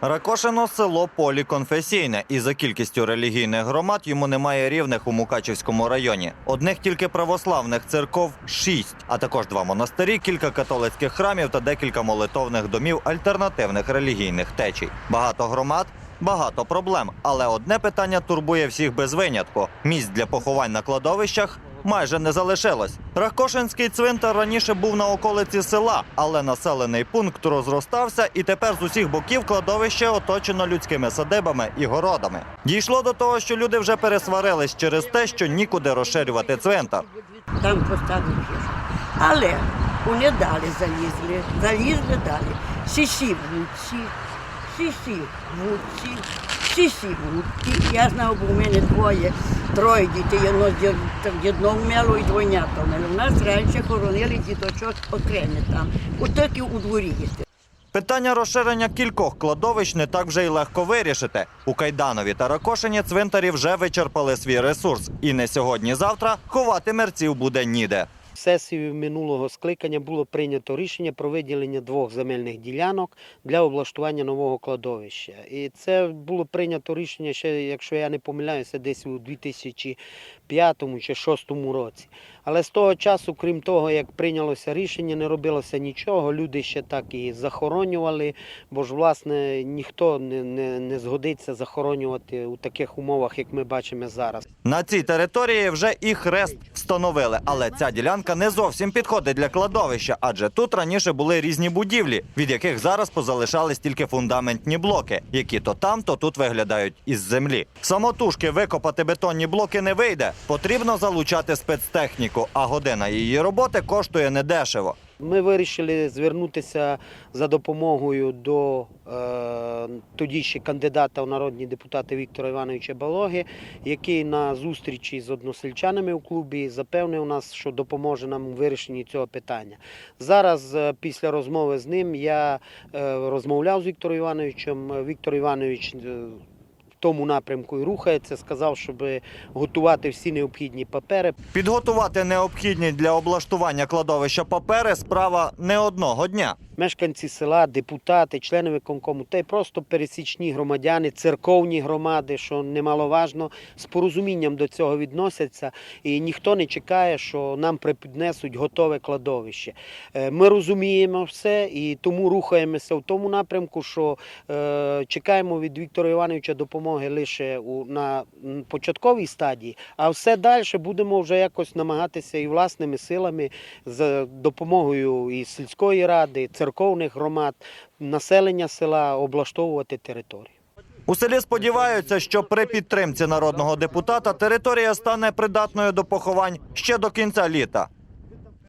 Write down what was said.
Ракошино село поліконфесійне, і за кількістю релігійних громад йому немає рівних у Мукачівському районі. Одних тільки православних церков шість, а також два монастирі, кілька католицьких храмів та декілька молитовних домів альтернативних релігійних течій. Багато громад. Багато проблем, але одне питання турбує всіх без винятку: місць для поховань на кладовищах майже не залишилось. Ракошинський цвинтар раніше був на околиці села, але населений пункт розростався, і тепер з усіх боків кладовище оточено людськими садибами і городами. Дійшло до того, що люди вже пересварились через те, що нікуди розширювати цвинтар. Там поставили. Але вони далі залізли, залізли далі. Сісі вудці, сісі сісі вудці. Я знав, бо в мене двоє, троє дітей, одно, одно вмело і двойнята вмело. У нас раніше хоронили діточок окремі там. Отак і у дворі є. Питання розширення кількох кладовищ не так вже й легко вирішити. У Кайданові та Ракошині цвинтарі вже вичерпали свій ресурс, і не сьогодні-завтра ховати мерців буде ніде. Сесією минулого скликання було прийнято рішення про виділення двох земельних ділянок для облаштування нового кладовища. І це було прийнято рішення ще, якщо я не помиляюся, десь у 2005 чи 2006 році. Але з того часу, крім того, як прийнялося рішення, не робилося нічого. Люди ще так і захоронювали, бо ж власне ніхто не, не, не згодиться захоронювати у таких умовах, як ми бачимо зараз. На цій території вже і хрест встановили, але ця ділянка не зовсім підходить для кладовища, адже тут раніше були різні будівлі, від яких зараз позалишались тільки фундаментні блоки, які то там, то тут виглядають із землі. Самотужки викопати бетонні блоки не вийде. Потрібно залучати спецтехніку, а година її роботи коштує недешево. Ми вирішили звернутися за допомогою до е, тоді ще кандидата у народні депутати Віктора Івановича Балоги, який на зустрічі з односельчанами у клубі запевнив нас, що допоможе нам у вирішенні цього питання. Зараз, е, після розмови з ним, я е, розмовляв з Віктором Івановичем. Віктор Іванович е, тому напрямку і рухається, сказав, щоб готувати всі необхідні папери. Підготувати необхідні для облаштування кладовища папери справа не одного дня. Мешканці села, депутати, члени виконкому, та й просто пересічні громадяни, церковні громади, що немаловажно, з порозумінням до цього відносяться, і ніхто не чекає, що нам припіднесуть готове кладовище. Е, Ми розуміємо все і тому рухаємося в тому напрямку, що е, чекаємо від Віктора Івановича допомоги лише на початковій стадії, а все далі будемо вже якось намагатися і власними силами з допомогою і сільської ради, церковних громад, населення села облаштовувати територію. У селі сподіваються, що при підтримці народного депутата територія стане придатною до поховань ще до кінця літа.